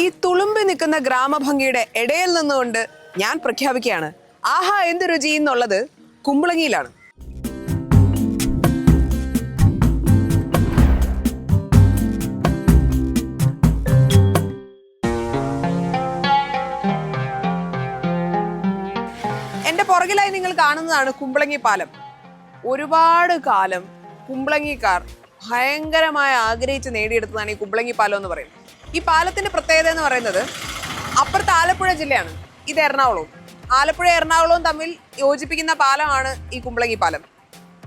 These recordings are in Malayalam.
ഈ തുളുമ്പി നിൽക്കുന്ന ഗ്രാമഭംഗിയുടെ ഇടയിൽ നിന്നുകൊണ്ട് ഞാൻ പ്രഖ്യാപിക്കുകയാണ്. ആഹാ എന്ത് രുചി എന്നുള്ളത് കുമ്പളങ്ങിയിലാണ്. എന്റെ പുറകിലായി നിങ്ങൾ കാണുന്നതാണ് കുമ്പളങ്ങി പാലം. ഒരുപാട് കാലം കുമ്പളങ്ങിക്കാർ ഭയങ്കരമായി ആഗ്രഹിച്ച് നേടിയെടുത്തതാണ് ഈ കുമ്പളങ്ങി പാലം എന്ന് പറയുന്നത്. ഈ പാലത്തിന്റെ പ്രത്യേകത എന്ന് പറയുന്നത് അപ്പുറത്ത് ആലപ്പുഴ ജില്ലയാണ് ഇത് എറണാകുളവും. ആലപ്പുഴ എറണാകുളവും തമ്മിൽ യോജിപ്പിക്കുന്ന പാലമാണ് ഈ കുമ്പളങ്ങി പാലം.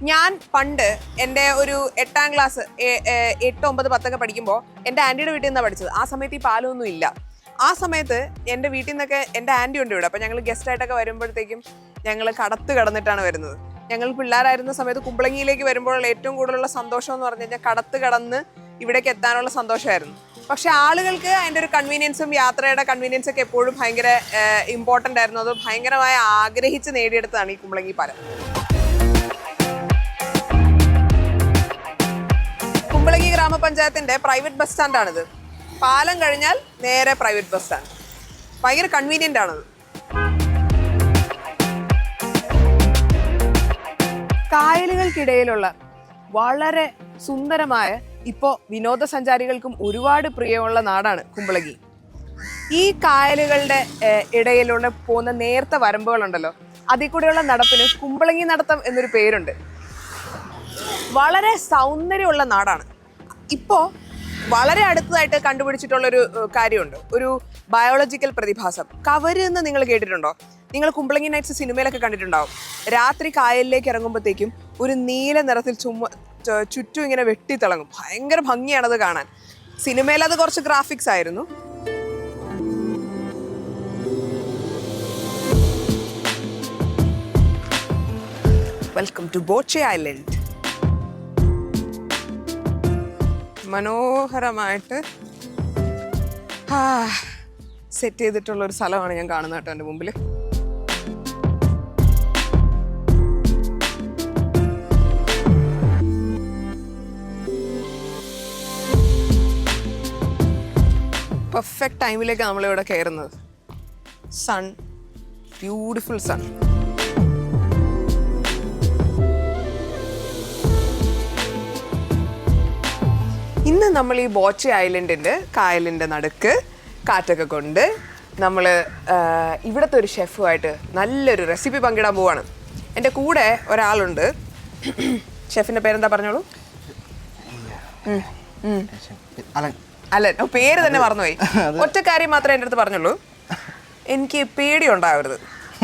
ഞാൻ പണ്ട് എന്റെ ഒരു എട്ടാം ക്ലാസ് എട്ട് ഒമ്പത് പത്തൊക്കെ പഠിക്കുമ്പോൾ എന്റെ ആന്റിയുടെ വീട്ടിൽ നിന്നാണ് പഠിച്ചത്. ആ സമയത്ത് ഈ പാലമൊന്നും ഇല്ല. ആ സമയത്ത് എന്റെ വീട്ടിൽ നിന്നൊക്കെ എന്റെ ആന്റി ഉണ്ട് ഇവിടെ. അപ്പം ഞങ്ങൾ ഗസ്റ്റ് ആയിട്ടൊക്കെ വരുമ്പോഴത്തേക്കും ഞങ്ങൾ കടത്ത് കടന്നിട്ടാണ് വരുന്നത്. ഞങ്ങൾ പിള്ളേരായിരുന്ന സമയത്ത് കുമ്പളങ്ങിയിലേക്ക് വരുമ്പോഴുള്ള ഏറ്റവും കൂടുതലുള്ള സന്തോഷം എന്ന് പറഞ്ഞു കഴിഞ്ഞാൽ കടത്ത് കടന്ന് ഇവിടേക്ക് എത്താനുള്ള സന്തോഷമായിരുന്നു. പക്ഷെ ആളുകൾക്ക് അതിന്റെ ഒരു കൺവീനിയൻസും യാത്രയുടെ കൺവീനിയൻസ് ഒക്കെ എപ്പോഴും ഭയങ്കര ഇമ്പോർട്ടന്റ് ആയിരുന്നു. അത് ഭയങ്കരമായി ആഗ്രഹിച്ച് നേടിയെടുത്തതാണ് ഈ കുമ്പളങ്ങി പാലം. കുമ്പളങ്ങി ഗ്രാമപഞ്ചായത്തിന്റെ പ്രൈവറ്റ് ബസ് സ്റ്റാൻഡാണിത് പാലം കഴിഞ്ഞാൽ നേരെ പ്രൈവറ്റ് ബസ് സ്റ്റാൻഡ് ഭയങ്കര കൺവീനിയന്റ് ആണത്. കായലുകൾക്കിടയിലുള്ള വളരെ സുന്ദരമായ ഇപ്പോൾ വിനോദസഞ്ചാരികൾക്കും ഒരുപാട് പ്രിയമുള്ള നാടാണ് കുമ്പളകി ഈ കായലുകളുടെ ഇടയിലൂടെ പോകുന്ന നേർത്ത വരമ്പുകളുണ്ടല്ലോ അതിൽ കൂടെയുള്ള നടപ്പിന് കുമ്പളങ്ങി നടത്തം എന്നൊരു പേരുണ്ട്. വളരെ സൗന്ദര്യമുള്ള നാടാണ്. ഇപ്പോൾ വളരെ അടുത്തതായിട്ട് കണ്ടുപിടിച്ചിട്ടുള്ളൊരു കാര്യമുണ്ട്. ഒരു ബയോളജിക്കൽ പ്രതിഭാസം. കവര് എന്ന് നിങ്ങൾ കേട്ടിട്ടുണ്ടോ? നിങ്ങൾ കുമ്പളങ്ങി നൈറ്റ്സ് സിനിമയിലൊക്കെ കണ്ടിട്ടുണ്ടാവും. രാത്രി കായലിലേക്ക് ഇറങ്ങുമ്പോഴത്തേക്കും ഒരു നീല നിറത്തിൽ ചുമ ചുറ്റും ഇങ്ങനെ വെട്ടിത്തിളങ്ങും. ഭയങ്കര ഭംഗിയാണത് കാണാൻ. സിനിമയിൽ അത് കുറച്ച് ഗ്രാഫിക്സ് ആയിരുന്നു. വെൽക്കം ടു ബോച്ചെ ഐലൻഡ് മനോഹരമായിട്ട് സെറ്റ് ചെയ്തിട്ടുള്ള ഒരു സ്ഥലമാണ് ഞാൻ കാണുന്നത് കേട്ടോ എന്റെ മുമ്പിൽ പെർഫെക്റ്റ് ടൈമിലേക്ക് നമ്മളിവിടെ കയറുന്നത്. സൺ ബ്യൂട്ടിഫുൾ സൺ ഇന്ന് നമ്മൾ ഈ ബോച്ച ഐലൻഡിന്റെ കായലിന്റെ നടുക്ക് കാറ്റൊക്കെ കൊണ്ട് നമ്മൾ ഇവിടുത്തെ ഒരു ഷെഫുമായിട്ട് നല്ലൊരു റെസിപ്പി പങ്കിടാൻ പോവാണ്. എന്റെ കൂടെ ഒരാളുണ്ട്. ഷെഫിന്റെ പേരെന്താ പറഞ്ഞോളൂ? അലൻ അല്ല പേര് തന്നെ മറന്നുപോയി. ഒറ്റ കാര്യം മാത്രമേ എന്റെ അടുത്ത് പറഞ്ഞുള്ളൂ. എനിക്ക് പേടി ഉണ്ടാവരുത്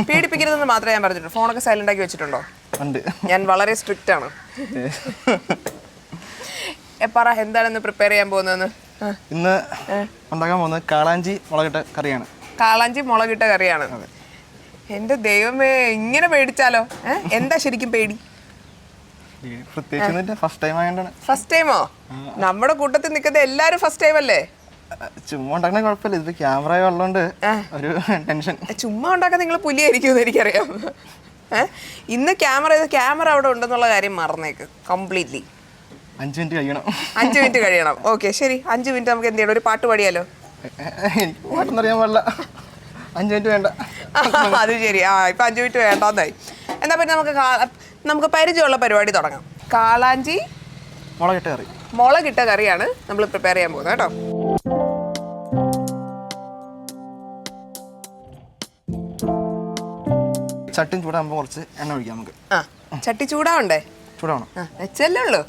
പേടിപ്പിക്കരുതെന്ന് മാത്രമേ ഞാൻ പറഞ്ഞിട്ടുള്ളൂ. ഫോണൊക്കെ സൈലന്റ് ആക്കി വെച്ചിട്ടുണ്ടോ? ഉണ്ട്. ഞാൻ വളരെ സ്ട്രിക്റ്റ് ആണ്. എപ്പാറ പറ എന്താണെന്ന് പ്രിപ്പയർ ചെയ്യാൻ പോകുന്നതെന്ന്? ഇന്ന് ഉണ്ടാക്കാൻ പോകുന്നത് കാളാഞ്ചി മുളകിട്ട കറിയാണ്. കാളാഞ്ചി മുളകിട്ട കറിയാണ്. എന്റെ ദൈവമേ ഇങ്ങനെ പേടിച്ചാലോ? എന്താ ശരിക്കും പേടി? പ്രത്യേകിച്ച് ഫസ്റ്റ് ടൈം ആയതുകൊണ്ടാണ് ഫസ്റ്റ് ടൈമോ നമ്മുടെ കൂട്ടത്തിൽ നിൽക്കുന്ന എല്ലാരും ഫസ്റ്റ് ടൈം അല്ലേ? ചുമ്മാ ഉണ്ടാക്കണ കുഴപ്പമില്ല. ഇത് ക്യാമറ ഉള്ളതുകൊണ്ട് ഒരു ടെൻഷൻ ചുമ്മാ ഉണ്ടാക്കാൻ നിങ്ങൾ പുലിയായിരിക്കും എനിക്കറിയാം? ഇന്ന് ക്യാമറ ക്യാമറ അവിടെ ഉണ്ടെന്നുള്ള കാര്യം മറന്നേക്ക്. കംപ്ലീറ്റ്ലി അഞ്ച് മിനിറ്റ് കഴിയണം. അഞ്ച് മിനിറ്റ് കഴിയണം. ഓക്കെ ശരി. അഞ്ച് മിനിറ്റ് നമുക്ക് എന്ത് ചെയ്യണം? ഒരു പാട്ട് പാടിയാലോ? എനിക്ക് പാട്ടൊന്നും അറിയാൻ പാടില്ല. അഞ്ച് മിനിറ്റ് വേണ്ട. അത് ശരി. ആ ഇപ്പൊ അഞ്ചു മിനിറ്റ് വേണ്ടെന്നായി. എന്നാ പിന്നെ നമുക്ക് നമുക്ക് പരിചയമുള്ള പരിപാടി തുടങ്ങാം. കാളാഞ്ചി മുളകിട്ട കറി. മുളകിട്ട കറിയാണ് നമ്മൾ പ്രിപ്പയർ ചെയ്യാൻ പോകുന്നത് കേട്ടോ. ചട്ടി ചൂടാകുമ്പോൾ കുറച്ച് എണ്ണ ഒഴിക്കാം നമുക്ക്. ആ ചട്ടി ചൂടാവണ്ടേ? ചൂടാവണം. വെച്ചല്ലേ ഉള്ളൂ?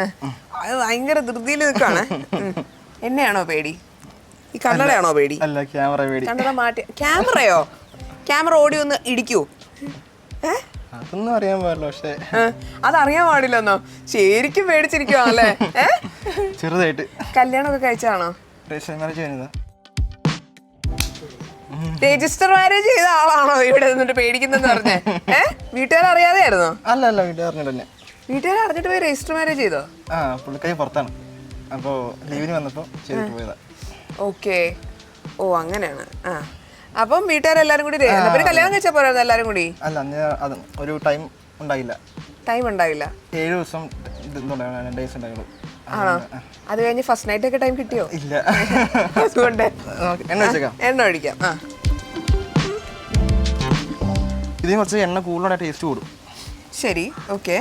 ആ, അത് ഭയങ്കര ധൃതിയിൽ നിൽക്കുകയാണ് എന്നെയാണോ പേടി? ഈ കണ്ണടയാണോ പേടി? അല്ല ക്യാമറ പേടി. കണ്ണട മാറ്റി ക്യാമറയോ? ക്യാമറ ഓടി ഒന്ന് ഇടിക്കൂ. ഏ? അതൊന്നും അറിയാൻ പാടില്ല പക്ഷേ. അതറിയാൻ പാടില്ലെന്നോ? ശരിക്കും പേടിച്ചിരിക്കുവാണല്ലേ? ചെറുതായിട്ട്. കല്യാണമൊക്കെ കഴിച്ചാണോ രജിസ്റ്റർ മാരേജ് ചെയ്ത ആളാണോ ഇവിടെ നിന്നിട്ട് പേടിക്കുന്നെന്ന് പറഞ്ഞേ? ഏ? വീട്ടുകാർ അറിയാതെയായിരുന്നോ? അല്ല അല്ല വീട്ടുകാർ വീട്ടുകാർ അറിഞ്ഞിട്ട് പോയി രജിസ്റ്റർ മാരേജ് ചെയ്തോ? ആ പുള്ളിക്കാരി പുറത്താണ്. അപ്പോൾ ലീവിന് വന്നപ്പോൾ ചെയ്തിട്ട് പോയതാ. ഓക്കെ. ഓ അങ്ങനെയാണ്. ആ. അപ്പം വീട്ടുകാരെല്ലാരും കൂടി പിന്നെ കല്യാണം കഴിച്ചാൽ പോരായിരുന്നു എല്ലാരും കൂടി? അല്ല അത് ഒരു ടൈം ഉണ്ടായില്ല. ടൈം ഉണ്ടായില്ല. ഏഴ് ദിവസം ഡേയ്സ് ഉണ്ടായുള്ളൂ ആണോ? അത് കഴിഞ്ഞ് ഫസ്റ്റ് നൈറ്റ് ഒക്കെ ടൈം കിട്ടിയോ? ഇല്ല. അതുകൊണ്ട്. എണ്ണ ഒഴിക്കാം. ആ. ഇതിന് കുറച്ച് എണ്ണ കൂടുതലുള്ള ടേസ്റ്റ് കൂടും. ശരി ഓക്കെ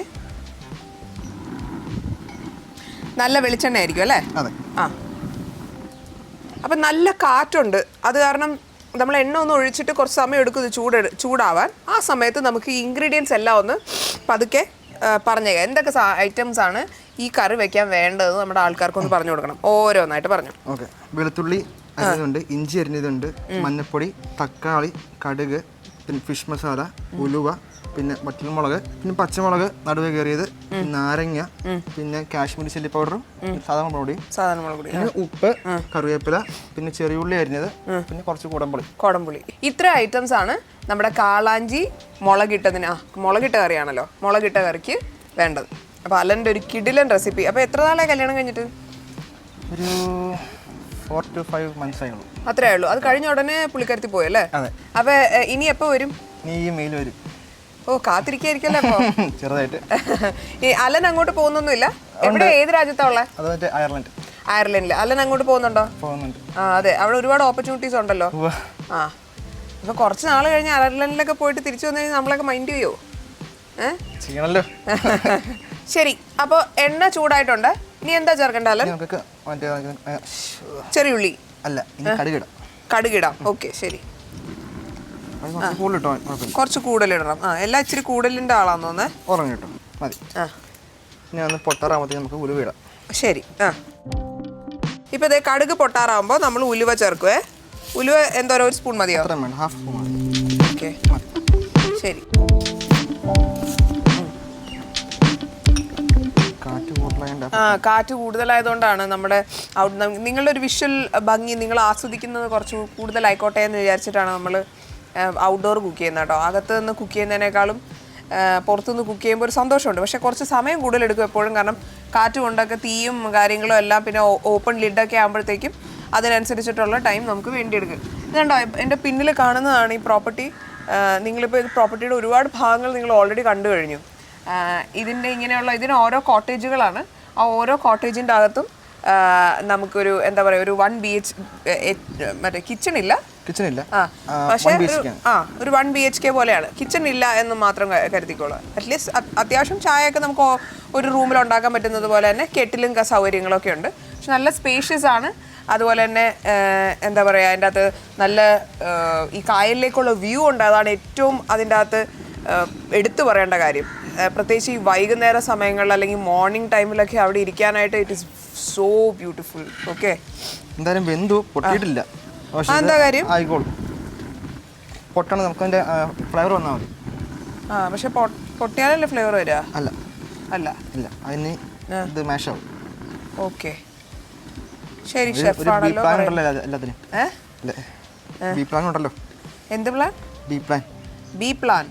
നല്ല വെളിച്ചെണ്ണ ആയിരിക്കും അല്ലേ? അതെ. ആ. അപ്പം നല്ല കാറ്റുണ്ട്. അത് കാരണം നമ്മൾ എണ്ണ ഒന്ന് ഒഴിച്ചിട്ട് കുറച്ച് സമയം എടുക്കും ഇത് ചൂട് ചൂടാവാൻ. ആ സമയത്ത് നമുക്ക് ഈ ഇൻഗ്രീഡിയൻസ് എല്ലാം ഒന്ന് പതുക്കെ പറഞ്ഞു പറഞ്ഞേക്കാം. എന്തൊക്കെ ഐറ്റംസ് ആണ് ഈ കറി വെക്കാൻ വേണ്ടത് നമ്മുടെ ആൾക്കാർക്ക് പറഞ്ഞു കൊടുക്കണം. ഓരോന്നായിട്ട് പറഞ്ഞു. ഓക്കെ. വെളുത്തുള്ളി അരിഞ്ഞതുണ്ട് ഇഞ്ചി അരിഞ്ഞതുണ്ട് മഞ്ഞൾപ്പൊടി തക്കാളി കടുക് പിന്നെ ഫിഷ് മസാല ഉലുവ പിന്നെ വറ്റൽമുളക് പിന്നെ പച്ചമുളക് നടുവേ കയറിയത് നാരങ്ങ പിന്നെ കാശ്മീരി ചില്ലി പൗഡറും സാധാരണ മുളക് സാധാരണ മുളക് പിന്നെ ഉപ്പ് കറിവേപ്പില പിന്നെ ചെറിയുള്ളി അരിഞ്ഞത് പിന്നെ കുറച്ച് കുടംപുളി കുടംപുളി ഇത്ര ഐറ്റംസ് ആണ് നമ്മുടെ കാളാഞ്ചി മുളകിട്ടതിന്. ആ മുളകിട്ട കറിയാണല്ലോ. മുളകിട്ട കറിക്ക് വേണ്ടത്. അപ്പോൾ അലന്റെ ഒരു കിടിലൻ റെസിപ്പി അപ്പോൾ എത്ര നാളെ കല്യാണം കഴിഞ്ഞിട്ട്? ഒരു ഫോർ ടു ഫൈവ് മന്ത്സ് ആയുള്ളൂ. അത്രേ ഉള്ളൂ അത് കഴിഞ്ഞ ഉടനെ പുള്ളിക്കരത്തി പോയല്ലേ അപ്പൊ അതെ. അപ്പോൾ ഇനി എപ്പോ വരും? നീ ഈ മെയിൽ വരും. ഓ കാത്തിരിക്കായിരിക്കല്ലേ അപ്പോൾ ചെറുതായിട്ട്. ഈ അലൻ അങ്ങോട്ട് പോകുന്നൊന്നുമില്ല? എവിടെ ഏത് രാജ്യത്താ ഉള്ളത് അത് മറ്റേ അയർലൻഡ്. അയർലൻഡിൽ അലൻ അങ്ങോട്ട് പോകുന്നുണ്ടോ? പോകുന്നുണ്ട്. ആ അതെ. അവിടെ ഒരുപാട് ഓപ്പർച്യൂണിറ്റീസ് ഉണ്ടല്ലോ. ആ. അപ്പൊ കുറച്ച് നാൾ കഴിഞ്ഞ അയർലൻഡിലൊക്കെ പോയിട്ട് തിരിച്ചു വന്നു കഴിഞ്ഞാൽ നമ്മളൊക്കെ മൈൻഡ് ചെയ്യോ ചെയ്യണല്ലോ. ശരി. അപ്പോൾ എണ്ണ ചൂടായിട്ടുണ്ട്. ഇനി എന്താ ചേർക്കണ്ട അലൻ? ചെറിയ ഉള്ളി മറ്റേ ആ, ശ്ശ്. ചെറിയുള്ളി. അല്ല കടുകിടാം. കടുകിടാം. ഓക്കെ ശരി. കുറച്ച് കൂടുതലിടണം. ആ എല്ലാം ഇച്ചിരി കൂടുതലിന്റെ ആളാന്ന് തോന്നേ ഉറങ്ങി കേട്ടോ മതി. ആ. ഇനി ഒന്ന് പൊട്ടാറാകുമ്പോഴത്തേക്ക് നമുക്ക് ഉലുവ ഇടാം ശരി. ആ. ഇപ്പൊ ഇതേ കടുക് പൊട്ടാറാകുമ്പോൾ നമ്മൾ ഉലുവ ചേർക്കുവേ. ഉലുവ എന്തോരം ഒരു സ്പൂൺ മതിയോ? അത്രയും ഹാഫ് സ്പൂൺ മതി. ഓക്കെ. ശരി. ആ കാറ്റ് കൂടുതലായതുകൊണ്ടാണ് നമ്മുടെ നിങ്ങളുടെ ഒരു വിഷ്വൽ ഭംഗി നിങ്ങൾ ആസ്വദിക്കുന്നത് കുറച്ച് കൂടുതലായിക്കോട്ടെ എന്ന് വിചാരിച്ചിട്ടാണ് നമ്മൾ ഔട്ട്ഡോർ കുക്ക് ചെയ്യുന്ന കേട്ടോ. അകത്ത് നിന്ന് കുക്ക് ചെയ്യുന്നതിനേക്കാളും പുറത്തുനിന്ന് കുക്ക് ചെയ്യുമ്പോൾ ഒരു സന്തോഷമുണ്ട്. പക്ഷേ കുറച്ച് സമയം കൂടുതൽ എടുക്കും എപ്പോഴും. കാരണം കാറ്റ് കൊണ്ടൊക്കെ തീയും കാര്യങ്ങളും എല്ലാം പിന്നെ ഓപ്പൺ ലിഡൊക്കെ ആകുമ്പോഴത്തേക്കും അതിനനുസരിച്ചിട്ടുള്ള ടൈം നമുക്ക് വേണ്ടിയെടുക്കും. ഇതുണ്ടോ എന്റെ പിന്നിൽ കാണുന്നതാണ് ഈ പ്രോപ്പർട്ടി നിങ്ങളിപ്പോൾ ഇത് പ്രോപ്പർട്ടിയുടെ ഒരുപാട് ഭാഗങ്ങൾ നിങ്ങൾ ഓൾറെഡി കണ്ടു കഴിഞ്ഞു. ഇതിന്റെ ഇങ്ങനെയുള്ള ഇതിന് ഓരോ കോട്ടേജുകളാണ് ആ ഓരോ കോട്ടേജിന്റെ അകത്തും നമുക്കൊരു എന്താ പറയുക ഒരു വൺ ബി എച്ച് മറ്റേ കിച്ചൺ ഇല്ല. കിച്ചൺ ഇല്ല പക്ഷേ ഒരു. ആ ഒരു വൺ ബി എച്ച് കെ പോലെയാണ്. കിച്ചൺ ഇല്ല എന്ന് മാത്രം കരുതിക്കോളൂ. അറ്റ്ലീസ്റ്റ് അത്യാവശ്യം ചായയൊക്കെ നമുക്ക് ഒരു റൂമിൽ ഉണ്ടാക്കാൻ പറ്റുന്നത് പോലെ തന്നെ കെട്ടിലും സൗകര്യങ്ങളൊക്കെ ഉണ്ട്. പക്ഷെ നല്ല സ്പേഷ്യസ് ആണ്. അതുപോലെ തന്നെ എന്താ പറയുക അതിന്റെ അകത്ത് നല്ല ഈ കായലിലേക്കുള്ള വ്യൂ ഉണ്ട്. അതാണ് ഏറ്റവും അതിന്റെ അകത്ത് എടുത്തു പറയേണ്ട കാര്യം. പ്രത്യേകിച്ച് ഈ വൈകുന്നേര സമയങ്ങളിൽ അല്ലെങ്കിൽ മോർണിംഗ് ടൈമിലൊക്കെ അവിടെ ഇരിക്കാനായിട്ട് it is so beautiful okay എന്തായാലും ബന്ധു പൊട്ടിയിട്ടില്ല. എന്താ കാര്യം? ആയിക്കോളും. പൊട്ടണം നമുക്ക് അതിന്റെ ഫ്ലേവർ വന്നാൽ മതി. ആ പക്ഷെ പൊട്ടിയാലല്ലേ ഫ്ലേവർ വരിക? അല്ല. അല്ല. ഇല്ല. അതിന് ഇത് മാഷ് ആവും ഓക്കെ. ശരി ഷെഫ് ആണല്ലോ പ്ലാൻ ഉണ്ടല്ലോ എല്ലാ- എല്ലാത്തിനും ബി പ്ലാൻ ഉണ്ടല്ലോ. എന്ത് plan B plan B plan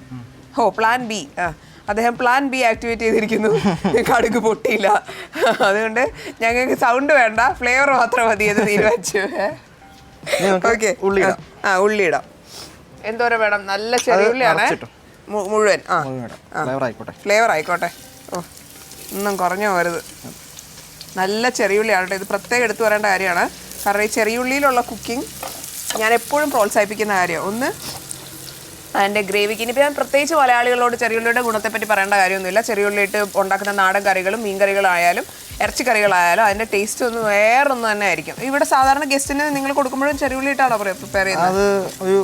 ഓ പ്ലാൻ ബി ആ. അദ്ദേഹം പ്ലാൻ ബി ആക്ടിവേറ്റ് ചെയ്തിരിക്കുന്നു. കടുക് പൊട്ടിയില്ല. അതുകൊണ്ട് ഞങ്ങൾക്ക് സൗണ്ട് വേണ്ട. ഫ്ലേവർ മാത്രം മതി എന്ന് തീരുമാനിച്ചു. ഓക്കെ. ഉള്ളി. ആ ഉള്ളി ഇടാം എന്തോരം വേണം? നല്ല ചെറിയ ഉള്ളിയാണ്. മുഴുവൻ. ആ. ഫ്ലേവർ ആയിക്കോട്ടെ. ഫ്ലേവർ ആയിക്കോട്ടെ. ഓ ഒന്നും കുറഞ്ഞു പോരുത്. നല്ല ചെറിയുള്ളിയാണ് കേട്ടോ. ഇത് പ്രത്യേകം എടുത്തു പറയേണ്ട കാര്യമാണ്. കാരണം ഈ ചെറിയ ഉള്ളിയിലുള്ള കുക്കിംഗ് ഞാൻ എപ്പോഴും പ്രോത്സാഹിപ്പിക്കുന്ന കാര്യമാണ്. ഒന്ന് അതിന്റെ ഗ്രേവിക്ക്. ഇനിയിപ്പോൾ ഞാൻ പ്രത്യേകിച്ച് മലയാളികളോട് ചെറിയുള്ളിയുടെ ഗുണത്തെപ്പറ്റി പറയേണ്ട കാര്യമൊന്നുമില്ല. ചെറിയുള്ളിയിട്ട് ഉണ്ടാക്കുന്ന നാടൻ കറികളും മീൻ കറികളായാലും ഇറച്ചിക്കറികളായാലും അതിന്റെ ടേസ്റ്റ് ഒന്ന് വേറൊന്നും തന്നെ ആയിരിക്കും. ഇവിടെ സാധാരണ ഗസ്റ്റിന് നിങ്ങൾ കൊടുക്കുമ്പോഴും ചെറിയുള്ളി പറയുക പ്രിപ്പയർ ചെയ്യുന്നത്? അത് ഒരു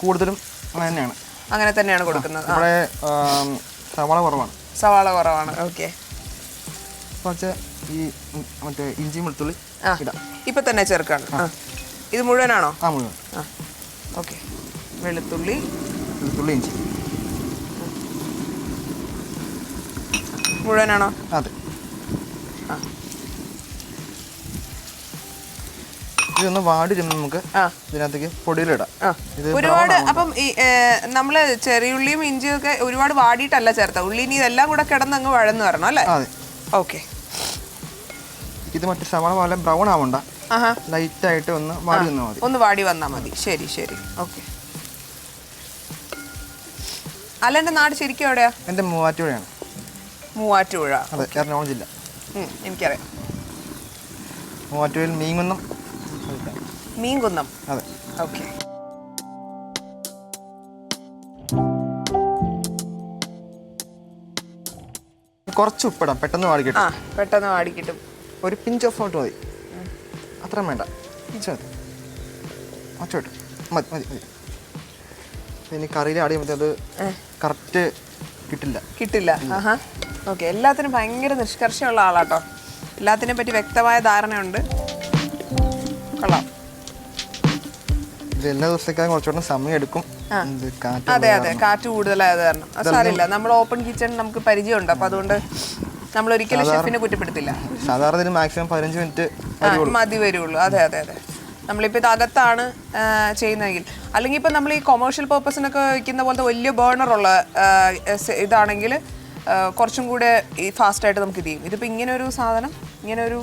കൂടുതലും അങ്ങനെ തന്നെയാണ്. അങ്ങനെ തന്നെയാണ് കൊടുക്കുന്നത്. ഇവിടെ സവാള കുറവാണ്. സവാള കുറവാണ്. ഓക്കെ കുറച്ച് ഈ മറ്റേ ഇഞ്ചി വെളുത്തുള്ളി ഇടാം. ഇപ്പൊ തന്നെ ചേർക്കാണ്. ഇത് മുഴുവനാണോ? ആ മുഴുവൻ. ആ. ഓക്കെ വെളുത്തുള്ളി. വെളുത്തുള്ളി ഇഞ്ചി. മുഴുവനാണോ? അതെ. ആ. ഇതൊന്ന് വാടി നമുക്ക് ആ. ഇതിനകത്തേക്ക് പൊടിയിലിടാം. ഒരുപാട് അപ്പം നമ്മൾ ചെറിയുള്ളിയും ഇഞ്ചിയും ഒക്കെ ഒരുപാട് വാടിയിട്ടല്ല ചേർത്ത. ഉള്ളി ഇനി ഇതെല്ലാം കൂടെ കിടന്ന് അങ്ങ് വഴന്ന് വരണം അല്ലേ? അതെ. ഓക്കെ. ഇത് മറ്റേ സവാള പോലെ ബ്രൗൺ ആവണ്ട. ലൈറ്റ് ആയിട്ട് ഒന്ന് വാടി വന്നാൽ മതി. ഒന്ന് വാടി വന്നാൽ മതി. ശരി ശരി. ഓക്കെ. അല്ല എന്റെ നാട് ശരിക്കും എവിടെയാ? എന്റെ മൂവാറ്റുപുഴയാണ്. മൂവാറ്റുപുഴ. അതെ എറണാകുളം ജില്ല. എനിക്കറിയാം. മൂവാറ്റുപുഴയിൽ മീൻകുന്നം. മീൻകുന്നം? അതെ. ഓക്കെ കുറച്ച് ഉപ്പിടാം പെട്ടെന്ന് വാടി ആ പെട്ടെന്ന് വാടി കിട്ടും ഒരു പിഞ്ച് ഓഫ് സോൾട്ട് മതി. അത്ര വേണ്ട. പിഞ്ച് മതി. ഒറ്റ മതി മതി മതി. ഇനി കറിയിൽ മതി അത് കറക്റ്റ് കിട്ടില്ല. കിട്ടില്ല. ആഹാ. ഓക്കെ എല്ലാത്തിനും ഭയങ്കര നിഷ്കർഷമുള്ള ആളാട്ടോ. എല്ലാത്തിനെ പറ്റി വ്യക്തമായ ധാരണയുണ്ട്. കൊള്ളാം. ഇത് എല്ലാ ദിവസത്തേക്കാളും കുറച്ചുകൂടെ സമയം എടുക്കും. ഇത് കാറ്റ് അതെ അതെ. കാറ്റ് കൂടുതലായത് കാരണം. അത് സാരമില്ല. നമ്മൾ ഓപ്പൺ കിച്ചൺ നമുക്ക് പരിചയമുണ്ട്. അപ്പൊ അതുകൊണ്ട് നമ്മൾ ഒരിക്കലും ഷെഫിനെ കുറ്റപ്പെടുത്തില്ല. സാധാരണ മാക്സിമം പതിനഞ്ച് മിനിറ്റ് മതി വരുള്ളൂ അതെ അതെ അതെ. നമ്മളിപ്പോൾ ഇത് അകത്താണ് ചെയ്യുന്നതെങ്കിൽ. അല്ലെങ്കിൽ ഇപ്പം നമ്മൾ ഈ കൊമേഴ്ഷ്യൽ പർപ്പസിനൊക്കെ വയ്ക്കുന്ന പോലത്തെ വലിയ ബേണറുള്ള ഇതാണെങ്കിൽ കുറച്ചും കൂടെ ഈ ഫാസ്റ്റായിട്ട് നമുക്ക് ഇത് ചെയ്യും. ഇതിപ്പോൾ ഇങ്ങനെ ഒരു സാധനം ഇങ്ങനെ ഒരു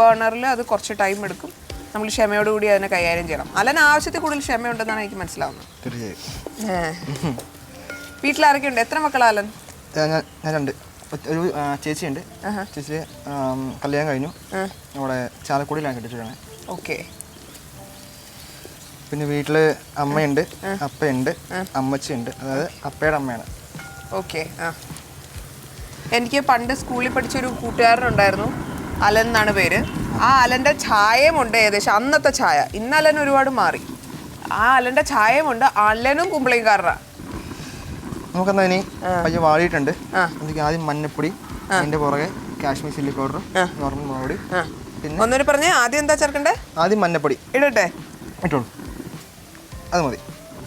ബേണറിൽ അത് കുറച്ച് ടൈം എടുക്കും. നമ്മൾ ക്ഷമയോടുകൂടി അതിനെ കൈകാര്യം ചെയ്യണം. അലൻ ആവശ്യത്തിൽ കൂടുതൽ ക്ഷമയുണ്ടെന്നാണ് എനിക്ക് മനസ്സിലാവുന്നത്. തീർച്ചയായും. വീട്ടിലാരൊക്കെ ഉണ്ട് എത്ര മക്കളാ അലൻ? ഞാൻ രണ്ട്. ഒരു ചേച്ചിയുണ്ട്. ചേച്ചി കല്യാണം കഴിഞ്ഞു. നമ്മുടെ ചാലക്കുടിയിലാണ് കെട്ടിച്ചിട്ടാണ് ഓക്കെ. പിന്നെ വീട്ടിൽ അമ്മയുണ്ട് അപ്പയുണ്ട് അമ്മച്ചിയുണ്ട്. അതായത് അപ്പയുടെ അമ്മയാണ്. ഓക്കെ ആ. എനിക്ക് പണ്ട് സ്കൂളിൽ പഠിച്ചൊരു കൂട്ടുകാരനുണ്ടായിരുന്നു അലൻ എന്നാണ് പേര്. ആ അലന്റെ ഛായമുണ്ട് ഏകദേശം അന്നത്തെ ഛായ ഇന്ന് അലൻ ഒരുപാട് മാറി. ആ അലന്റെ ഛായമുണ്ട് അലനും കുമ്പളിക്കാരനാണ് നമുക്കെന്നാ ഇനി പയ്യെ വാടിയിട്ടുണ്ട്. എനിക്ക് ആദ്യം മഞ്ഞപ്പൊടി അതിന്റെ പുറകെ കാശ്മീർ ചില്ലി പൗഡർ നോർമൽ മുളക് പൊടി പിന്നെ ഒന്നൊരു പറഞ്ഞേ ആദ്യം എന്താ ചേർക്കണ്ടേ? ആദ്യം മഞ്ഞപ്പൊടി. ഇടട്ടെ. ഇട്ടോളൂ. അത് മതി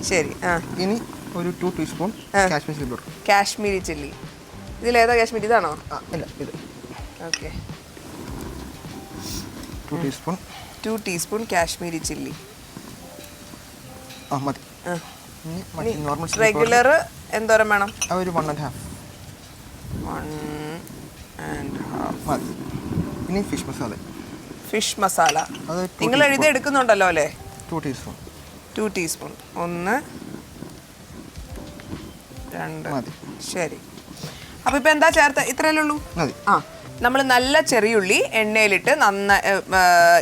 ശരി ആ. ഇനി ഒരു two teaspoon Kashmir chilli powder Kashmiri chilli ഇതിലേതാ Kashmiri ഇതാണോ? ആ ഇല്ല ഇത്. Okay. Two teaspoon two teaspoon Kashmiri chilli ആ മതി. നോർമൽ റെഗുലർ എന്തോരം വേണം? ഒരു one and half one and half മതി. ഇനി ഫിഷ് മസാല ഫിഷ് മസാല നിങ്ങൾ എഴുതി എടുക്കുന്നുണ്ടല്ലോ അല്ലേ? Two teaspoon two teaspoon. ഒന്ന് രണ്ട്. ശരി. അപ്പൊ ഇപ്പൊ എന്താ ചേർത്ത്? ഇത്രയല്ലേ ഉള്ളൂ? ആ നമ്മൾ നല്ല ചെറിയുള്ളി എണ്ണയിലിട്ട് നന്ന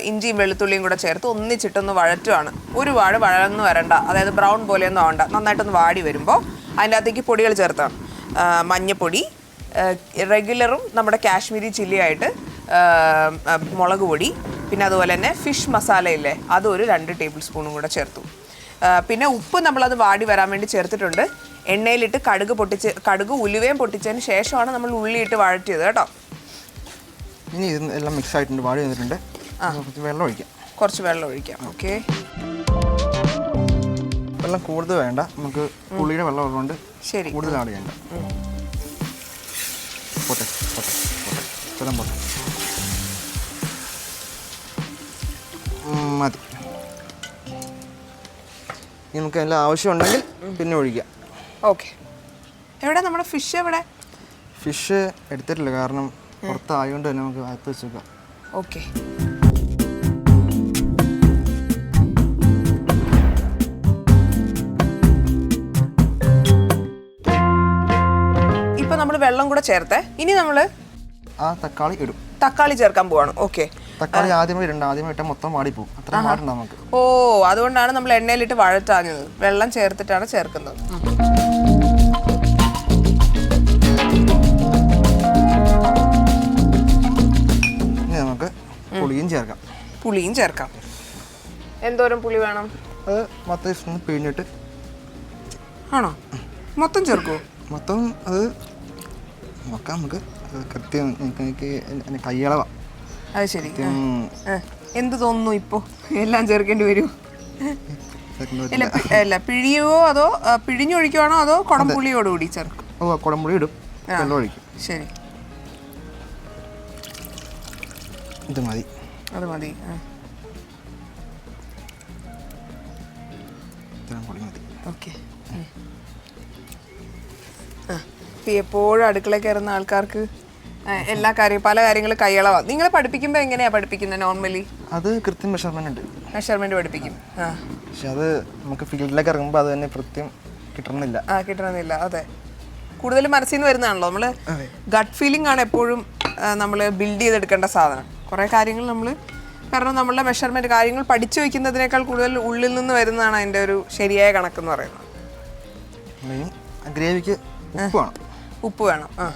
ഇഞ്ചിയും വെളുത്തുള്ളിയും കൂടെ ചേർത്ത് ഒന്നിച്ചിട്ടൊന്ന് വഴറ്റുവാണ്. ഒരുപാട് വഴന്ന് വരണ്ട. അതായത് ബ്രൗൺ പോലെയൊന്നും ആവണ്ട. നന്നായിട്ടൊന്ന് വാടി വരുമ്പോൾ അതിന്റെ അകത്തേക്ക് പൊടികൾ ചേർത്താണ് മഞ്ഞപ്പൊടി റെഗുലറും നമ്മുടെ കാശ്മീരി ചില്ലി ആയിട്ട് മുളക് പൊടി പിന്നെ അതുപോലെ തന്നെ ഫിഷ് മസാല ഇല്ലേ അതും ഒരു രണ്ട് ടേബിൾ സ്പൂണും കൂടെ ചേർത്തു. പിന്നെ ഉപ്പ് നമ്മളത് വാടി വരാൻ വേണ്ടി ചേർത്തിട്ടുണ്ട്. എണ്ണയിലിട്ട് കടുക് പൊട്ടിച്ച് കടുക് ഉലുവയും പൊട്ടിച്ചതിന് ശേഷമാണ് നമ്മൾ ഉള്ളിയിട്ട് വഴറ്റിയത് കേട്ടോ. ഇനി ഇത് എല്ലാം മിക്സ് ആയിട്ടുണ്ട് വാടി വന്നിട്ടുണ്ട്. കുറച്ച് വെള്ളം ഒഴിക്കാം. കുറച്ച് വെള്ളം ഒഴിക്കാം ഓക്കെ. വെള്ളം കൂടുതൽ വേണ്ട. നമുക്ക് ഉള്ളിയുടെ വെള്ളം ഉള്ളതുകൊണ്ട് ശരി. കൂടുതൽ ആഡ് ചെയ്യണ്ട. പോട്ടെ പോട്ടെ പോട്ടെ. പോട്ടെ. മതി. നമുക്ക് അതിൽ ആവശ്യമുണ്ടെങ്കിൽ പിന്നെ ഒഴിക്കാം. ഓക്കെ. എവിടെ നമ്മുടെ ഫിഷ് എവിടെ? ഫിഷ് എടുത്തിട്ടില്ല കാരണം പുറത്തായതുകൊണ്ട് തന്നെ നമുക്ക് അകത്ത് വെച്ചേക്കാം. ഓക്കെ. ഇപ്പൊ നമ്മൾ വെള്ളം കൂടെ ചേർത്തേ. ഇനി നമ്മൾ ആ തക്കാളി ഇടും. തക്കാളി ചേർക്കാൻ പോവാണ്. ഓക്കെ. തക്കാളി ആദ്യമേ ഇടണ്ട ആദ്യമേ ഇട്ടാൽ മൊത്തം വാടിപ്പോവും. അത്ര വാടണ്ട നമുക്ക്? ഓ അതുകൊണ്ടാണ് നമ്മൾ എണ്ണയിലിട്ട് വഴറ്റാഞ്ഞത്. വെള്ളം ചേർത്തിട്ടാണ് ചേർക്കുന്നത്. ഇനി നമുക്ക് പുളിയും ചേർക്കാം. പുളിയും ചേർക്കാം. എന്തോരം പുളി വേണം? അത് മൊത്തം പിഴിഞ്ഞിട്ട് ആണോ? മൊത്തം ചേർക്കുമോ മൊത്തം അത് നോക്കാം നമുക്ക് കൃത്യം എനിക്ക് അത് ശരി. എന്ത് തോന്നുന്നു ഇപ്പോ? എല്ലാം ചേർക്കേണ്ടി വരും. അല്ല പിഴിയോ പിഴിയുവോ അതോ പിഴിഞ്ഞൊഴിക്കുവാണോ അതോ കുടംപുളിയോടുകൂടി ചേർക്കും? ഓ കുടംപുളി ഇടും വെള്ളം ഒഴിക്കും ശരി. ഇത് മതി. അത് മതി ഓക്കെ. എപ്പോഴും അടുക്കള കയറുന്ന ആൾക്കാർക്ക് എല്ലാ കാര്യം പല കാര്യങ്ങളും കൈയളവാ. നിങ്ങൾ പഠിപ്പിക്കുമ്പോൾ എങ്ങനെയാ പഠിപ്പിക്കുന്നത് നോർമലി അത് കൃത്യം മെഷർമെന്റ് ഉണ്ട്. മെഷർമെന്റ് പഠിപ്പിക്കും. പക്ഷെ അത് നമുക്ക് ഫീൽഡിലേക്ക് ഇറങ്ങുമ്പോൾ അത് തന്നെ കൃത്യം കിട്ടണമെന്നില്ല. ആ കിട്ടണമെന്നില്ല. അതെ. കൂടുതൽ മനസ്സിൽ നിന്ന് വരുന്നതാണല്ലോ. നമ്മൾ ഗട്ട് ഫീലിംഗ് ആണ് എപ്പോഴും നമ്മൾ ബിൽഡ് ചെയ്തെടുക്കേണ്ട സാധനം. കുറേ കാര്യങ്ങൾ നമ്മൾ കാരണം നമ്മളുടെ മെഷർമെന്റ് കാര്യങ്ങൾ പഠിച്ചു വെക്കുന്നതിനേക്കാൾ കൂടുതൽ ഉള്ളിൽ നിന്ന് വരുന്നതാണ് അതിന്റെ ഒരു ശരിയായ കണക്കെന്ന് പറയുന്നത്. ഗ്രേവിക്ക് ഉപ്പ് വേണം. ഉപ്പ് വേണം. ആ.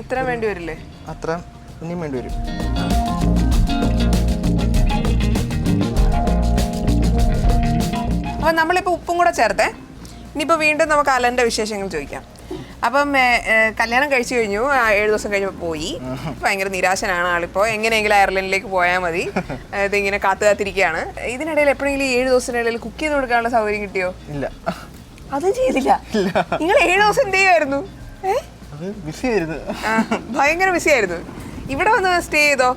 ഇത്ര വേണ്ടി വരില്ലേ? അത്ര ഇനിയും വേണ്ടി വരും. അപ്പം നമ്മളിപ്പോൾ ഉപ്പും കൂടെ ചേർത്തേ. ഇനിയിപ്പോൾ വീണ്ടും നമുക്ക് അലന്റെ വിശേഷങ്ങൾ ചോദിക്കാം. അപ്പം കല്യാണം കഴിച്ചു കഴിഞ്ഞു. ഏഴു ദിവസം കഴിഞ്ഞപ്പോൾ പോയി. ഭയങ്കര നിരാശനാണ് ആളിപ്പോൾ എങ്ങനെയെങ്കിലും അയർലൻഡിലേക്ക് പോയാൽ മതി. ഇതിങ്ങനെ കാത്തു കാത്തിരിക്കുകയാണ് ഇതിനിടയിൽ എപ്പോഴെങ്കിലും ഏഴു ദിവസത്തിനിടയിൽ കുക്ക് ചെയ്ത് കൊടുക്കാനുള്ള സൗകര്യം കിട്ടിയോ? ഇല്ല. അതും ചെയ്തില്ല. നിങ്ങൾ ഏഴ് ദിവസം എന്ത് ചെയ്യുമായിരുന്നു ഏ? ഭയങ്കര ബിസി ആയിരുന്നു. ഇവിടെ വന്ന് സ്റ്റേ ചെയ്തോ?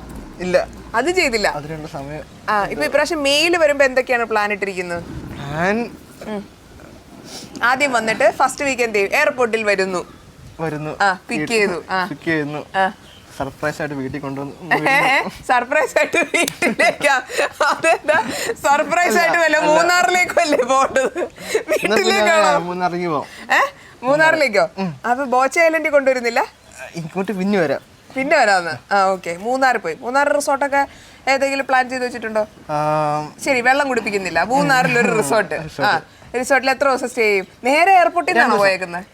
ഇല്ല. അത് ചെയ്തില്ല. സമയം ആ ഇപ്പൊ ഇപ്രാവശ്യം മെയിൽ വരുമ്പോ എന്തൊക്കെയാണ് പ്ലാൻ ഇട്ടിരിക്കുന്നത്? ഞാൻ ആദ്യം വന്നിട്ട് ഫസ്റ്റ് വീക്ക് എന്ത് ചെയ്യും? എയർപോർട്ടിൽ വരുന്നു. വരുന്നു. pick ചെയ്തു, പിക്ക് ചെയ്യുന്നു. സർപ്രൈസ് ആയിട്ട് വീട്ടിൽ കൊണ്ടുവന്നു സർപ്രൈസ് ആയിട്ട് വീട്ടിലേക്കാ? അതെന്താ? സർപ്രൈസ് ആയിട്ട് വല്ല മൂന്നാറിലേക്കല്ലേ പോകേണ്ടത് വീട്ടിലേക്കാണോ? മൂന്നിറങ്ങി പോവാം. ഏ? മൂന്നാറിലേക്കോ? അപ്പൊ ബോച്ച ഐലൻഡിൽ കൊണ്ടുവരുന്നില്ല? ഇങ്ങോട്ട് പിന്നെ വരാം. പിന്നെ വരാന്ന്? ആ ഓക്കെ. മൂന്നാർ പോയി. മൂന്നാർ റിസോർട്ടൊക്കെ ഏതെങ്കിലും പ്ലാൻ ചെയ്ത് വെച്ചിട്ടുണ്ടോ? ശരി വെള്ളം കുടിപ്പിക്കുന്നില്ല. മൂന്നാറിൽ ഒരു റിസോർട്ട്. ആ റിസോർട്ടിൽ എത്ര ദിവസം സ്റ്റേ ചെയ്യും? നേരെ എയർപോർട്ടിൽ നിന്നാണോ പോയേക്കുന്നത്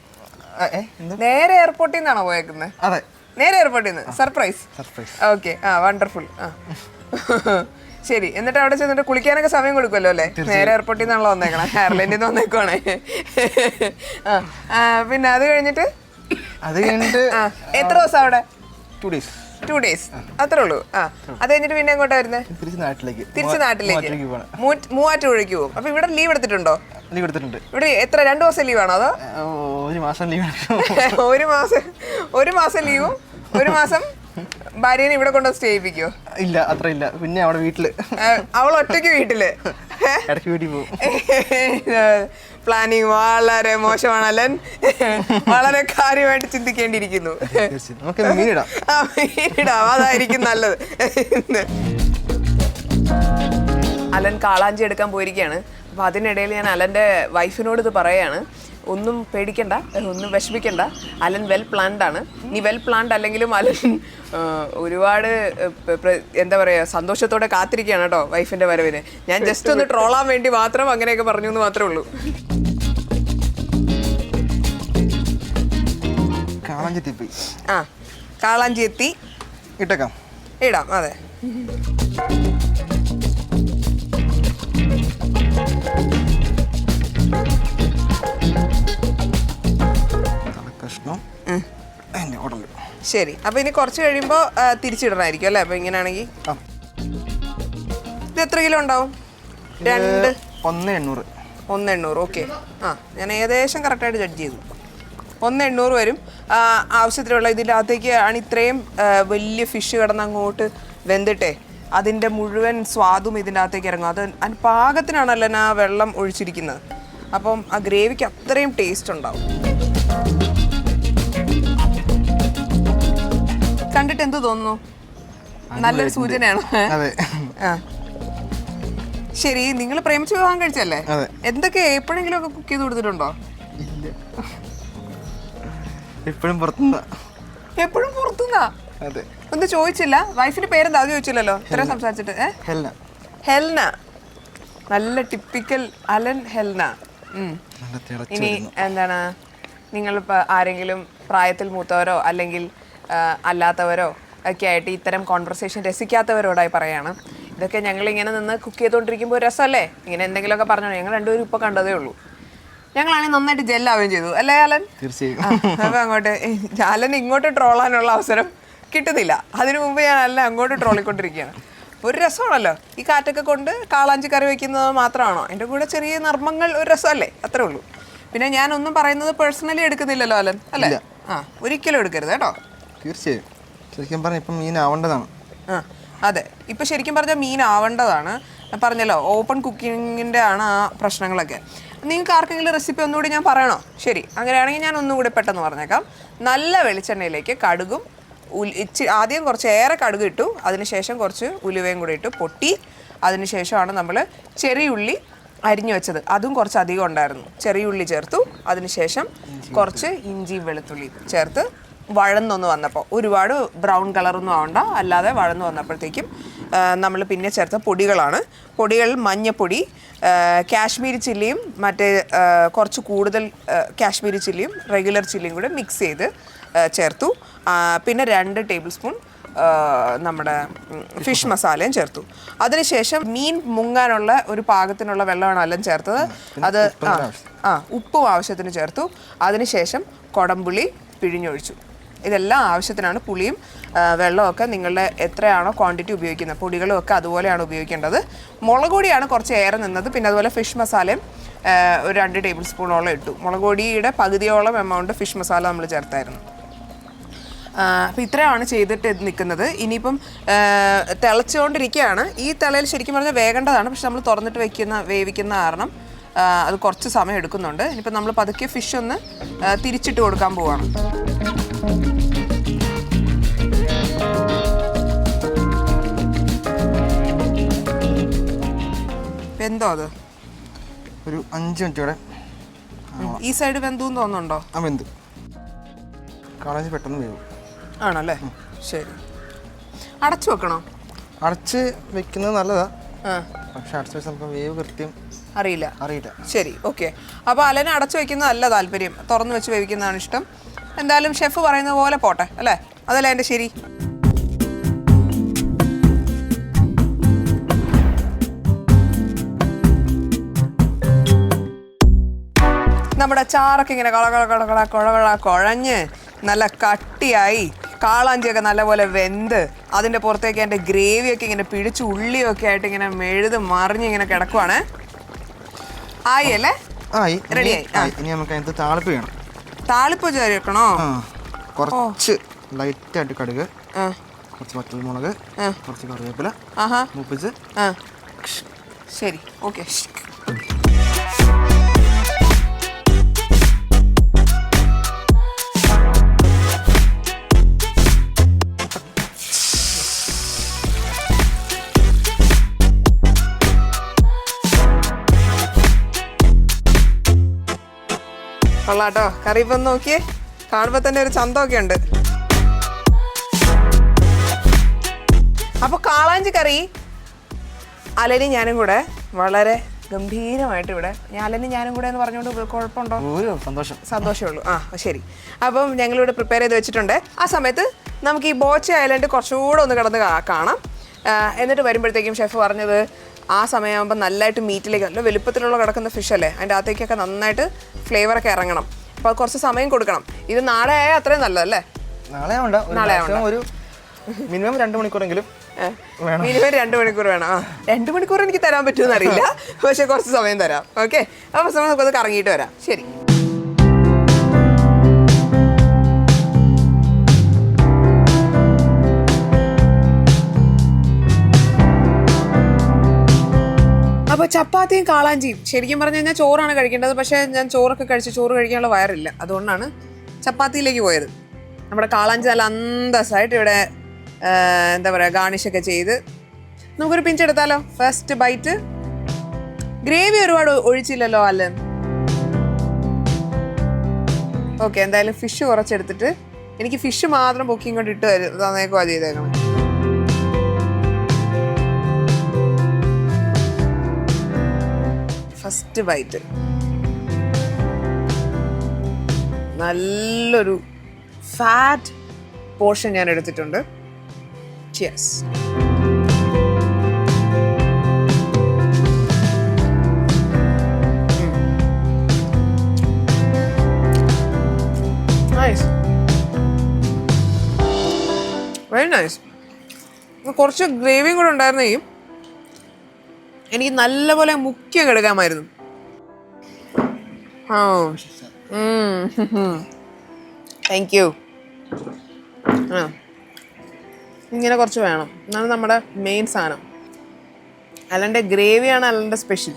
നേരെ എയർപോർട്ടിൽ നിന്നാണോ പോയേക്കുന്നത് അതെ. നേരെ എയർപോർട്ടിൽ നിന്ന്. സർപ്രൈസ്. സർപ്രൈസ്. ഓക്കെ. ആ വണ്ടർഫുൾ. ആ. ശരി എന്നിട്ട് അവിടെ ചെന്നിട്ട് കുളിക്കാനൊക്കെ സമയം കൊടുക്കുമല്ലോ അല്ലേ? നേരെ എയർപോർട്ടിൽ നിന്നാണല്ലോ വന്നേക്കണേ. എയർലൈനിൽ നിന്ന് വന്നേക്കുവാണേ. പിന്നെ അത് കഴിഞ്ഞിട്ട്? അത് കഴിഞ്ഞിട്ട് എത്ര ദിവസം അവിടെ? ടു ഡേയ്സ് ടു ഡേയ്സ് അത്രേ ഉള്ളൂ. ആ അത് കഴിഞ്ഞിട്ട് പിന്നെ എങ്ങോട്ടാ വരുന്നത് തിരിച്ച് നാട്ടിലേക്ക്. തിരിച്ച് നാട്ടിലേക്ക്. മൂവാറ്റുപുഴയ്ക്ക് പോകും. അപ്പൊ ഇവിടെ ലീവ് എടുത്തിട്ടുണ്ടോ? ലീവ് എടുത്തിട്ടുണ്ട്. ഇവിടെ എത്ര രണ്ട് ദിവസം ലീവാണോ അതോ? ഒരു മാസം ലീവ് ഒരു മാസം ഒരു മാസം ലീവും ഒരു മാസം ഭാര്യനെ ഇവിടെ കൊണ്ട് സ്റ്റേ ചെയ്യിപ്പിക്കോ ഇല്ല അത്ര ഇല്ല. പിന്നെ അവിടെ വീട്ടിൽ. അവൾ ഒറ്റയ്ക്ക് വീട്ടിൽ. ഇടയ്ക്ക് വീട്ടിൽ പോകും. പ്ലാനിങ് വളരെ മോശമാണ് അലൻ. വളരെ കാര്യമായിട്ട് ചിന്തിക്കേണ്ടിയിരിക്കുന്നു. നമുക്ക് മീനിടാം അതായിരിക്കും നല്ലത്. അലൻ കാളാഞ്ചി എടുക്കാൻ പോയിരിക്കുകയാണ്. അപ്പോൾ അതിനിടയിൽ ഞാൻ അലന്റെ വൈഫിനോട് ഇത് പറയാണ്. ഒന്നും പേടിക്കണ്ട ഒന്നും വിഷമിക്കണ്ട. അലൻ വെൽ പ്ലാൻഡ് ആണ്. നീ വെൽ പ്ലാൻഡ് അല്ലെങ്കിലും അലൻ ഒരുപാട് എന്താ പറയുക സന്തോഷത്തോടെ കാത്തിരിക്കുകയാണ് കേട്ടോ വൈഫിന്റെ വരവിന്. ഞാൻ ജസ്റ്റ് ഒന്ന് ട്രോളാൻ വേണ്ടി മാത്രം അങ്ങനെയൊക്കെ പറഞ്ഞു എന്ന് മാത്രമേ ഉള്ളൂ. ആ കാളാഞ്ചി എത്തി. ഇട്ടേക്കാം. ഇടാം അതെ. എന്റെ ഉടൽ ശരി. അപ്പൊ ഇനി കുറച്ച് കഴിയുമ്പോൾ തിരിച്ചിടണമായിരിക്കും അല്ലേ? അപ്പൊ ഇങ്ങനെയാണെങ്കിൽ ആ. ഇത് എത്ര കിലോ ഉണ്ടാവും? രണ്ട്. ഒന്ന് എണ്ണൂറ്. ഒന്ന് എണ്ണൂറ്. ഓക്കെ. ആ ഞാൻ ഏകദേശം കറക്റ്റായിട്ട് ജഡ്ജ് ചെയ്തു. ഒന്ന് എണ്ണൂറ് വരും. ആവശ്യത്തിനുള്ള ഇതിന്റെ അകത്തേക്ക് ആണ് ഇത്രയും വലിയ ഫിഷ് കിടന്ന് അങ്ങോട്ട് വെന്തിട്ടേ. അതിന്റെ മുഴുവൻ സ്വാദും ഇതിന്റെ അകത്തേക്ക് ഇറങ്ങും. അത് അതിന് പാകത്തിനാണല്ലോ ഞാൻ ആ വെള്ളം ഒഴിച്ചിരിക്കുന്നത്. അപ്പം ആ ഗ്രേവിക്ക് അത്രയും ടേസ്റ്റ് ഉണ്ടാവും. കണ്ടിട്ട് എന്ത് തോന്നുന്നു? നല്ലൊരു സൂചനയാണ്. അതെ. ശരി നിങ്ങൾ പ്രേമിച്ച് വിവാഹം കഴിച്ചല്ലേ. എന്തൊക്കെ എപ്പോഴെങ്കിലും ഒക്കെ കുക്ക് ചെയ്ത് കൊടുത്തിട്ടുണ്ടോ? എപ്പോഴും പുറത്തുനിന്ന്. എപ്പോഴും പുറത്തുനിന്നാ? അതെ. ഒന്ന് ചോദിച്ചില്ല. വൈഫിന്റെ പേരെന്താ? അത് ചോദിച്ചില്ലല്ലോ. ഇത്ര സംസാരിച്ചിട്ട് ഹെൽന. ഹെൽന. നല്ല ടിപ്പിക്കൽ അലൻ ഹെൽന. ഇനി എന്താണ്? നിങ്ങൾ ആരെങ്കിലും പ്രായത്തിൽ മൂത്തവരോ അല്ലെങ്കിൽ അല്ലാത്തവരോ ഒക്കെ ആയിട്ട് ഇത്തരം കോൺവെർസേഷൻ രസിക്കാത്തവരോടായി പറയാണ്. ഇതൊക്കെ ഞങ്ങൾ ഇങ്ങനെ നിന്ന് കുക്ക് ചെയ്തുകൊണ്ടിരിക്കുമ്പോൾ രസമല്ലേ ഇങ്ങനെ എന്തെങ്കിലുമൊക്കെ പറഞ്ഞു ഞങ്ങൾ രണ്ടുപേരും ഇപ്പോൾ കണ്ടതേ ഉള്ളൂ. ഞങ്ങളാണെങ്കിൽ നന്നായിട്ട് ജെല്ലാവുകയും ചെയ്തു. അല്ലേ അലൻ? തീർച്ചയായും. അപ്പോൾ അങ്ങോട്ട് അലൻ ഇങ്ങോട്ട് ട്രോളാനുള്ള അവസരം കിട്ടുന്നില്ല. അതിനു മുമ്പ് ഞാൻ അല്ല അങ്ങോട്ട് ട്രോളിക്കൊണ്ടിരിക്കുകയാണ്. ഒരു രസമാണല്ലോ. ഈ കാറ്റൊക്കെ കൊണ്ട് കാളാഞ്ചി കറി വെക്കുന്നത് മാത്രമാണോ? എന്റെ കൂടെ ചെറിയ നർമ്മങ്ങൾ ഒരു രസമല്ലേ? അത്രേ ഉള്ളൂ. പിന്നെ ഞാനൊന്നും പറയുന്നത് പേഴ്സണലി എടുക്കുന്നില്ലല്ലോ അലൻ? അല്ലേ? ആ ഒരിക്കലും എടുക്കരുത് കേട്ടോ. തീർച്ചയായും. ശരിക്കും പറഞ്ഞാൽ ഇപ്പം മീൻ ആവേണ്ടതാണ് ആ അതെ. ഇപ്പം ശരിക്കും പറഞ്ഞാൽ മീൻ ആവേണ്ടതാണ് പറഞ്ഞല്ലോ ഓപ്പൺ കുക്കിങ്ങിന്റെ ആണ് ആ പ്രശ്നങ്ങളൊക്കെ. നിങ്ങൾക്ക് ആർക്കെങ്കിലും റെസിപ്പി ഒന്നുകൂടി ഞാൻ പറയണോ? ശരി അങ്ങനെയാണെങ്കിൽ ഞാൻ ഒന്നുകൂടി പെട്ടെന്ന് പറഞ്ഞേക്കാം. നല്ല വെളിച്ചെണ്ണയിലേക്ക് കടുകും ഇച്ചി ആദ്യം കുറച്ച് ഏറെ കടുക് ഇട്ടു. അതിനുശേഷം കുറച്ച് ഉലുവയും കൂടി ഇട്ടു പൊട്ടി. അതിനുശേഷമാണ് നമ്മൾ ചെറിയുള്ളി അരിഞ്ഞു വെച്ചത്. അതും കുറച്ച് അധികം ഉണ്ടായിരുന്നു ചെറിയുള്ളി ചേർത്തു. അതിനുശേഷം കുറച്ച് ഇഞ്ചിയും വെളുത്തുള്ളി ചേർത്ത് വഴന്നൊന്ന് വന്നപ്പോൾ ഒരുപാട് ബ്രൗൺ കളറൊന്നും ആവണ്ട. അല്ലാതെ വഴന്ന് വന്നപ്പോഴത്തേക്കും നമ്മൾ പിന്നെ ചേർത്ത പൊടികളാണ്. പൊടികൾ മഞ്ഞപ്പൊടി കാശ്മീരി ചില്ലിയും മറ്റേ കുറച്ച് കൂടുതൽ കാശ്മീരി ചില്ലിയും റെഗുലർ ചില്ലിയും കൂടെ മിക്സ് ചെയ്ത് ചേർത്തു. പിന്നെ രണ്ട് ടേബിൾ സ്പൂൺ നമ്മുടെ ഫിഷ് മസാലയും ചേർത്തു. അതിനുശേഷം മീൻ മുങ്ങാനുള്ള ഒരു പാകത്തിനുള്ള വെള്ളമാണ് എല്ലാം ചേർത്തത്. അത് ആ ഉപ്പും ആവശ്യത്തിന് ചേർത്തു. അതിനുശേഷം കൊടംപുളി പിഴിഞ്ഞൊഴിച്ചു. ഇതെല്ലാം ആവശ്യത്തിനാണ് പുളിയും വെള്ളമൊക്കെ നിങ്ങളുടെ എത്രയാണോ ക്വാണ്ടിറ്റി ഉപയോഗിക്കുന്നത്. പൊടികളും ഒക്കെ അതുപോലെയാണ് ഉപയോഗിക്കേണ്ടത്. മുളക് പൊടിയാണ് കുറച്ച് ഏറെ നിന്നത്. പിന്നെ അതുപോലെ ഫിഷ് മസാലയും ഒരു രണ്ട് ടേബിൾ സ്പൂണോളം ഇട്ടു. മുളക് പൊടിയുടെ പകുതിയോളം എമൗണ്ട് ഫിഷ് മസാല നമ്മൾ ചേർത്തായിരുന്നു. അപ്പം ഇത്രയാണ് ചെയ്തിട്ട് നിൽക്കുന്നത്. ഇനിയിപ്പം തിളച്ചുകൊണ്ടിരിക്കുകയാണ്. ഈ തിളയിൽ ശരിക്കും പറഞ്ഞാൽ വേകേണ്ടതാണ്. പക്ഷെ നമ്മൾ തുറന്നിട്ട് വെക്കുന്ന വേവിക്കുന്ന കാരണം അത് കുറച്ച് സമയം എടുക്കുന്നുണ്ട്. ഇനിയിപ്പം നമ്മൾ പതുക്കെ ഫിഷ് ഒന്ന് തിരിച്ചിട്ട് കൊടുക്കാൻ പോവാണ്. എന്തോ അത്? ഒരു അഞ്ച് മിനിറ്റ് ഈ സൈഡ് വെന്തു തോന്നുന്നുണ്ടോ? ആ വെന്ത്. കളഞ്ഞ് പെട്ടെന്ന് വേവും. ആണല്ലേ? ശരി. അടച്ചു വെക്കണോ? അടച്ച് വെക്കുന്നത് നല്ലതാ. പക്ഷെ അടച്ച് വെച്ച് നമുക്ക് വേവ് കൃത്യം അറിയില്ല. അറിയില്ല. ശരി ഓക്കെ. അപ്പോൾ അലന അടച്ചു വെക്കുന്നതല്ല താല്പര്യം. തുറന്നു വെച്ച് വേവിക്കുന്നതാണ് ഇഷ്ടം. എന്തായാലും ഷെഫ് പറയുന്ന പോലെ പോട്ടെ അല്ലേ? അതല്ലേ എന്റെ ശരി? നമ്മുടെ ചാറൊക്കെ ഇങ്ങനെ കള കള കള കള കുഴ കുഴ കുഴഞ്ഞ് നല്ല കട്ടിയായി കാളാഞ്ചിയൊക്കെ നല്ലപോലെ വെന്ത് അതിന്റെ പുറത്തേക്ക് എന്റെ ഗ്രേവിയൊക്കെ ഇങ്ങനെ പിടിച്ച് ഉള്ളിയൊക്കെ ആയിട്ട് ഇങ്ങനെ മെഴുത് മറിഞ്ഞ് ഇങ്ങനെ കിടക്കുവാണ്. ആയി. അല്ലേ ആയി. റെഡിയായി, ആയി. ഇനി നമുക്ക് അതിനകത്ത് താളിപ്പ് ചെയ്യണം താളിപ്പ് ചേർക്കണോ കുറച്ച് കുറച്ച് ലൈറ്റായിട്ട് കടുക് കുറച്ച് പച്ചമുളക്. കുറച്ച് കറിവേപ്പില മൂപ്പിച്ച്. ആ. ശരി. ഓക്കെ. കൊള്ളാട്ടോ. കറി ഇപ്പം നോക്കിയേ. കാണുമ്പോൾ തന്നെ ഒരു ചന്തമൊക്കെ ഉണ്ട് അപ്പോൾ കാളാഞ്ചി കറി. അലനി ഞാനും കൂടെ വളരെ ഗംഭീരമായിട്ട് ഇവിടെ. ഞാൻ അലനി ഞാനും കൂടെ എന്ന് പറഞ്ഞുകൊണ്ട് കുഴപ്പമുണ്ടോ? സന്തോഷം. സന്തോഷമേ ഉള്ളൂ ആ ശരി. അപ്പം ഞങ്ങളിവിടെ പ്രിപ്പയർ ചെയ്ത് വെച്ചിട്ടുണ്ട്. ആ സമയത്ത് നമുക്ക് ഈ ബോച്ച ഐലൻഡ് കുറച്ചുകൂടെ ഒന്ന് കിടന്ന് കാണാം. എന്നിട്ട് വരുമ്പോഴത്തേക്കും ഷെഫ് പറഞ്ഞത് ആ സമയമാകുമ്പോൾ നല്ലതായിട്ട് മീറ്റിലേക്ക് നല്ല വലുപ്പത്തിലുള്ള കിടക്കുന്ന ഫിഷ് അല്ലേ? അതിന്റെ അകത്തേക്കൊക്കെ നന്നായിട്ട് ഫ്ലേവറൊക്കെ ഇറങ്ങണം. അപ്പോൾ അത് കുറച്ച് സമയം കൊടുക്കണം. ഇത് നാളെ ആയാൽ അത്രയും നല്ലതല്ലേ? നാളെ നാളെ ഒരു മിനിമം രണ്ട് മണിക്കൂറെങ്കിലും. മിനിമം രണ്ട് മണിക്കൂർ വേണം. ആ രണ്ട് മണിക്കൂർ എനിക്ക് തരാൻ പറ്റുമെന്ന് അറിയില്ല. പക്ഷെ കുറച്ച് സമയം തരാം. ഓക്കെ അപ്പോൾ സമയം നമുക്കത് കറങ്ങിയിട്ട് വരാം. ശരി. അപ്പോൾ ചപ്പാത്തിയും കാളാഞ്ചിയും. ശരിക്കും പറഞ്ഞു കഴിഞ്ഞാൽ ചോറാണ് കഴിക്കേണ്ടത്. പക്ഷേ ഞാൻ ചോറൊക്കെ കഴിച്ച് ചോറ് കഴിക്കാനുള്ള വയറില്ല. അതുകൊണ്ടാണ് ചപ്പാത്തിയിലേക്ക് പോയത്. നമ്മുടെ കാളാഞ്ചി നല്ല അന്തസ്സായിട്ട് ഇവിടെ എന്താ പറയുക ഗാർണിഷൊക്കെ ചെയ്ത് നമുക്കൊരു പിഞ്ചെടുത്താലോ ഫസ്റ്റ് ബൈറ്റ് ഗ്രേവി ഒരുപാട് ഒഴിച്ചില്ലല്ലോ അല്ലൻ ഓക്കെ എന്തായാലും ഫിഷ് കുറച്ചെടുത്തിട്ട് എനിക്ക് ഫിഷ് മാത്രം ബുക്കിംഗ് കൊണ്ട് ഇട്ട് തന്നേക്കുവാ ചെയ്തേക്കണം ഫസ്റ്റ് ബൈറ്റ്. നല്ലൊരു ഫാറ്റ് പോർഷൻ ഞാൻ എടുത്തിട്ടുണ്ട്. ചിയസ് വെരി നൈസ് കുറച്ച് ഗ്രേവിയും കൂടെ ഉണ്ടായിരുന്നെങ്കിൽ എനിക്ക് നല്ലപോലെ മുഖ്യ കിടക്കാമായിരുന്നു താങ്ക് യു ഇങ്ങനെ കുറച്ച് വേണം. എന്നാണ് നമ്മുടെ മെയിൻ സാധനം. അല്ലാണ്ട് ഗ്രേവിയാണ് അല്ലാണ്ട് സ്പെഷ്യൽ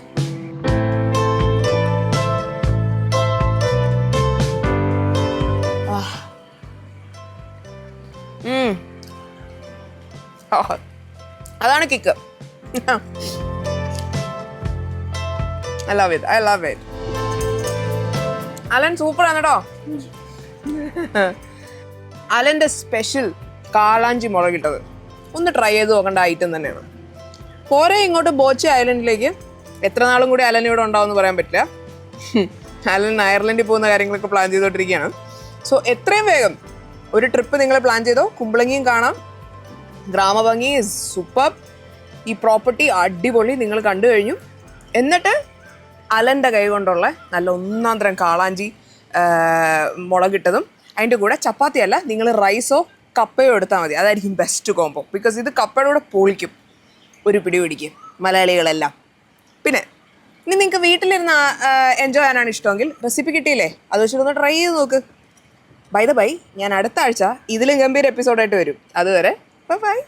അതാണ് kick I love it I love it Alan super ആണ് കേട്ടോ അലന്റെ സ്പെഷ്യൽ കാളാഞ്ചി മുളകിട്ടത്. ഒന്ന് ട്രൈ ചെയ്ത് നോക്കേണ്ട ഐറ്റം തന്നെയാണ്. പോരെ ഇങ്ങോട്ട് ബോച്ചി ഐലൻഡിലേക്ക്. എത്ര നാളും കൂടി അലൻ ഇവിടെ ഉണ്ടാവും പറയാൻ പറ്റില്ല. അലൻ അയർലൻഡിൽ പോകുന്ന കാര്യങ്ങളൊക്കെ പ്ലാൻ ചെയ്തുകൊണ്ടിരിക്കുകയാണ് സോ എത്രയും വേഗം ഒരു ട്രിപ്പ് നിങ്ങൾ പ്ലാൻ ചെയ്തോ കുമ്പളങ്ങിയും കാണാം. ഗ്രാമഭംഗി സൂപ്പർ ഈ പ്രോപ്പർട്ടി അടിപൊളി നിങ്ങൾ കണ്ടു കഴിഞ്ഞു. എന്നിട്ട് അലന്റെ കൈ കൊണ്ടുള്ള നല്ല ഒന്നാം തരം കാളാഞ്ചി മുളകിട്ടതും. അതിന്റെ കൂടെ ചപ്പാത്തി അല്ല നിങ്ങൾ റൈസോ കപ്പയോ എടുത്താൽ മതി. അതായിരിക്കും ബെസ്റ്റ് കോംബോ ബിക്കോസ് ഇത് കപ്പയുടെ കൂടെ പൊളിക്കും. ഒരു പിടി പിടിക്കും. മലയാളികളെല്ലാം. പിന്നെ ഇനി നിങ്ങൾക്ക് വീട്ടിലിരുന്ന് എൻജോയ് ചെയ്യാനാണ് ഇഷ്ടമെങ്കിൽ റെസിപ്പി കിട്ടിയില്ലേ? അത് വെച്ചിട്ടൊന്ന് ട്രൈ ചെയ്ത് നോക്ക്. ബൈ ദ ബൈ ഞാൻ അടുത്ത ആഴ്ച ഇതിലും ഗംഭീര എപ്പിസോഡായിട്ട് വരും. അതുവരെ ബൈ ബൈ